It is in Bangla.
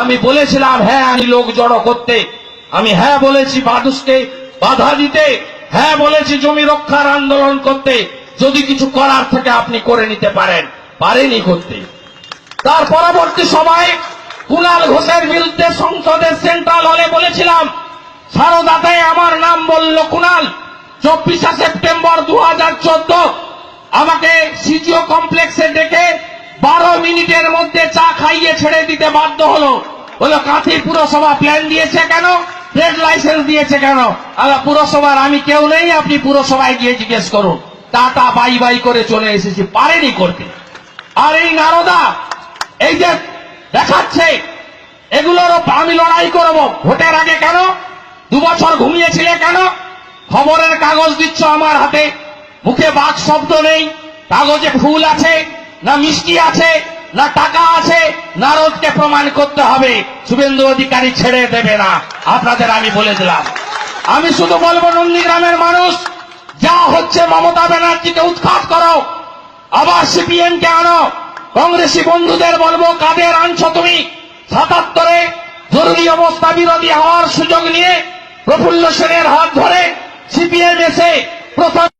আমি বলেছিলাম হ্যাঁ আমি লোক জড়ো করতে। আমি হ্যাঁ বলেছি মানুষকে বাধা দিতে। হ্যাঁ বলেছি জমি রক্ষার আন্দোলন করতে। যদি কিছু করার থেকে আপনি করে নিতে পারেন। পারেনি করতে। তার পরবর্তী সময়ে কুণাল ঘোষের বিরুদ্ধে সংসদের সেন্ট্রাল হলে বলেছিলাম, সারদাতে আমার নাম বলল কুণাল চব্বিশে সেপ্টেম্বর দু হাজার চোদ্দ আমাকে সিজিও কমপ্লেক্সে ডেকে বারো মিনিটের মধ্যে চা ছেড়ে দিতে বাধ্য হলো। বলো কাঁথি পুরসভা প্ল্যান দিয়েছে কেন? ট্রেড লাইসেন্স দিয়েছে কেন? আলা পুরসভার আমি কেউ নেই, আপনি পুরসভায় গিয়ে জিজ্ঞেস করুন। টাটা বাই বাই করে চলে এসেছি, পারেনি করতে। আর এই নারদা, এই যে দেখাচ্ছে এগুলোরও আমি লড়াই করব। ভোটের আগে কেন? দু বছর ঘুমিয়েছিলে কেন? খবরের কাগজ দিচ্ছ আমার হাতে। মুখে বাক শব্দ নেই। কাগজে ফুল আছে না মিষ্টি আছে? না টাকা আছে নারদকে প্রমাণ করতে হবে, শুভেন্দু অধিকারী ছেড়ে দেবে না। আপনাদের আমি বলে দিলাম। আমি শুধু বলব, নন্দীগ্রামের মানুষ, যা হচ্ছে মমতা ব্যানার্জিকে উৎখাত করো, আবার সিপিএম কে আনো। কংগ্রেসি বন্ধুদের বলব, কাদের আনছো তুমি? সাতাত্তরে জরুরি অবস্থা বিরোধী হওয়ার সুযোগ নিয়ে প্রফুল্ল সেনের হাত ধরে সিপিএম এসে প্রথম